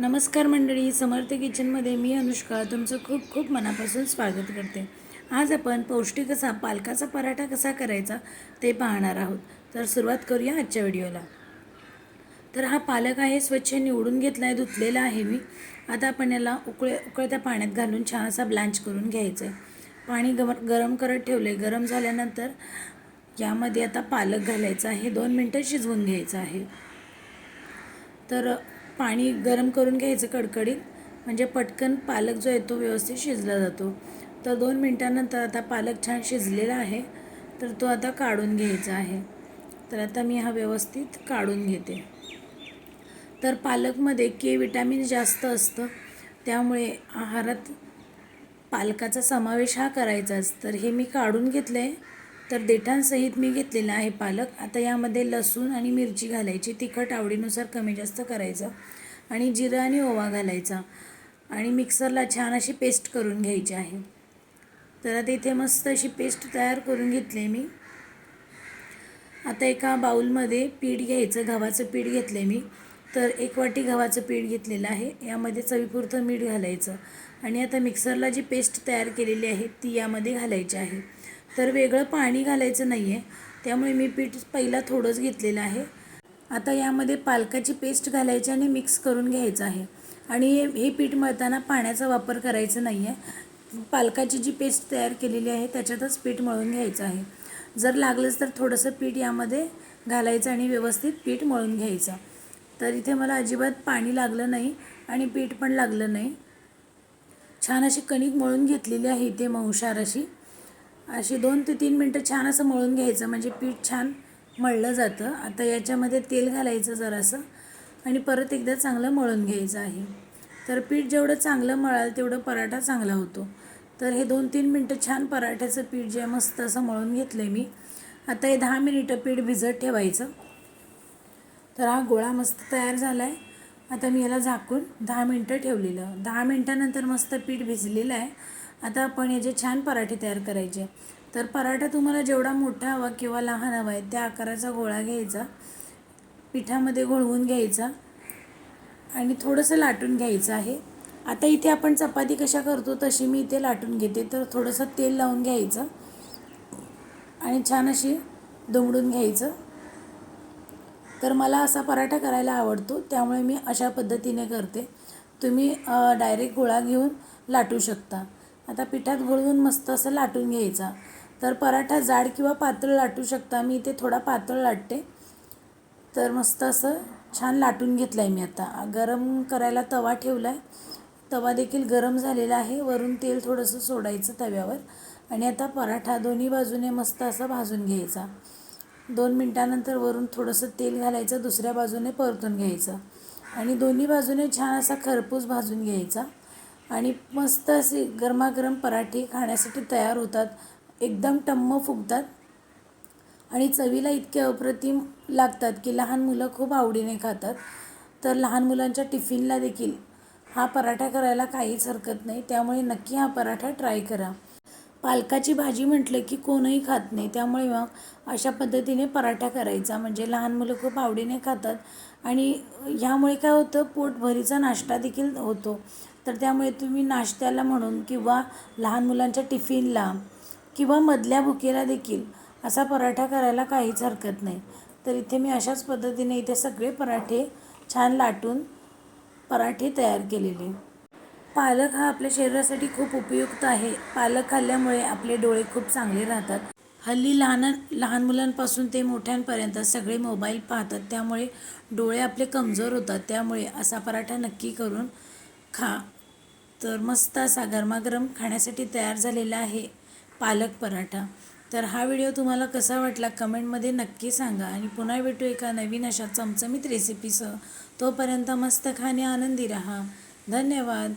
नमस्कार मंडळी समर्थ किचनमध्ये मी अनुष्का तुमचं खूप खूप मनापासून स्वागत करते. आज आपण पौष्टिक असा पालकाचा पराठा कसा करायचा ते पाहणार आहोत. तर सुरुवात करूया आजच्या व्हिडिओला. तर हा पालक आहे स्वच्छ निवडून घेतला आहे धुतलेला आहे मी. आता आपण याला उकळे उकळत्या पाण्यात घालून छान असा ब्लँच करून घ्यायचं आहे पाणी गम गरम करत ठेवलं आहे गरम झाल्यानंतर यामध्ये आता पालक घालायचा आहे. दोन मिनटं शिजवून घ्यायचं आहे. तर पाणी गरम करून घ्यायचं कडकडीत. म्हणजे पटकन पालक जो आहे तो व्यवस्थित शिजला जातो. तर दोन मिनटानंतर आता पालक छान शिजलेला आहे. तर तो आता काढून घ्यायचा आहे. तर आता मी हा व्यवस्थित काढून घेते. तर पालकमध्ये के विटॅमिन जास्त असतं. त्यामुळे आहारात पालकाचा समावेश हा करायचाच. तर हे मी काढून घेतलं आहे तर देठांसहित मी घेतलेला आहे पालक. आता यामध्ये लसूण आणि मिरची घालायची. तिखट आवडीनुसार कमी जास्त करायचं. आणि जिरं आणि ओवा घालायचा. आणि मिक्सरला छान अशी पेस्ट करून घ्यायची आहे. तर आता इथे मस्त अशी पेस्ट तयार करून घेतली मी. आता एका बाऊलमध्ये पीठ घ्यायचं. गव्हाचं पीठ घेतलं आहे मी. तर एक वाटी गव्हाचं पीठ घेतलेलं आहे. यामध्ये चवीपुरतं मीठ घालायचं. आणि आता मिक्सरला जी पेस्ट तयार केलेली आहे ती यामध्ये घालायची आहे. तर वेगळं पाणी घालायचं नाही आहे त्यामुळे मी पीठ पहिला थोडंच घेतलेलं आहे. आता यामध्ये पालकाची पेस्ट घालायची आणि मिक्स करून घ्यायचं आहे. आणि हे पीठ मळताना पाण्याचा वापर करायचा नाही आहे पालकाची जी पेस्ट तयार केलेली आहे त्याच्यातच पीठ मळून घ्यायचं आहे. जर लागलंच तर थोडंसं पीठ यामध्ये घालायचं आणि व्यवस्थित पीठ मळून घ्यायचं. तर इथे मला अजिबात पाणी लागलं नाही आणि पीठ पण लागलं नाही. छान अशी कणिक मळून घेतलेली आहे इथे मऊशार अशी. अशी दोन ते तीन मिनटं छान असं मळून घ्यायचं म्हणजे पीठ छान मळलं जातं. आता याच्यामध्ये तेल घालायचं जरासं आणि परत एकदा चांगलं मळून घ्यायचं आहे. तर पीठ जेवढं चांगलं मळाल तेवढं पराठा चांगला होतो. तर हे दोन तीन मिनटं छान पराठ्याचं पीठ जे मस्त असं मळून घेतलं आहे मी. आता हे दहा मिनिटं पीठ भिजत ठेवायचं. तर हा गोळा मस्त तयार झाला आहे आता मी याला झाकून दहा मिनटं ठेवलेलं. दहा मिनटानंतर मस्त पीठ भिजलेलं आहे. आता आपण याचे छान पराठे तयार करायचे तर पराठा तुम्हाला जेवढा मोठा हवा किंवा लहान हवा आहे त्या आकाराचा गोळा घ्यायचा पिठामध्ये घोळवून घ्यायचा आणि थोडंसं लाटून घ्यायचं आहे. आता इथे आपण चपाती कशा करतो तशी मी इथे लाटून घेते तर थोडंसं तेल लावून घ्यायचं आणि छान अशी दुमडून घ्यायचं. तर मला असा पराठा करायला आवडतो त्यामुळे मी अशा पद्धतीने करते. तुम्ही डायरेक्ट गोळा घेऊन लाटू शकता. आता पिठात गुळवून मस्त असं लाटून घ्यायचा. तर पराठा जाड किंवा पातळ लाटू शकता. मी इथे थोडा पातळ लाटते. तर मस्त असं छान लाटून घेतलं आहे मी आता. गरम करायला तवा ठेवला आहे तवा देखील गरम झालेला आहे. वरून तेल थोडंसं सोडायचं तव्यावर. आणि आता पराठा दोन्ही बाजूने मस्त असा भाजून घ्यायचा. दोन मिनटानंतर वरून थोडंसं तेल घालायचं. दुसऱ्या बाजूने परतून घ्यायचं. आणि दोन्ही बाजूने छान असा खरपूस भाजून घ्यायचा. आणि मस्त असे गरमागरम पराठे खाण्यासाठी तयार होतात. एकदम टम्म फुगतात. आणि चवीला इतके अप्रतिम लागतात की लहान मुलं खूप आवडीने खातात. तर लहान मुलांच्या टिफिनला देखील हा पराठा करायला काहीच हरकत नाही. त्यामुळे नक्की हा पराठा ट्राय करा. पालकाची भाजी म्हटलं की कोणही खात नाही. त्यामुळे मग अशा पद्धतीने पराठा करायचा. म्हणजे लहान मुलं खूप आवडीने खातात. आणि ह्यामुळे काय होतं पोटभरीचा नाश्ता देखील होतो. तर त्यामुळे तुम्ही नाश्त्याला म्हणून किंवा लहान मुलांच्या टिफिनला किंवा मधल्या भुकेला देखील असा पराठा करायला काहीच हरकत नाही. तर इथे मी अशाच पद्धतीने इथे सगळे पराठे छान लाटून पराठे तयार केलेले. पालक हा आपल्या शरीरासाठी खूप उपयुक्त आहे. पालक खाल्ल्यामुळे आपले डोळे खूप चांगले राहतात. हल्ली लहान लहान मुलांपासून ते मोठ्यांपर्यंत सगळे मोबाईल पाहतात. त्यामुळे डोळे आपले कमजोर होतात. त्यामुळे असा पराठा नक्की करून खा. तर मस्त असा गरमागरम खाण्यासाठी तयार झालेला आहे पालक पराठा. तर हा व्हिडिओ तुम्हाला कसा वाटला कमेंटमध्ये नक्की सांगा. आणि पुन्हा भेटू एका नवीन अशा चमचमीत रेसिपीसह. तोपर्यंत मस्त खाणे आनंदी राहा. धन्यवाद.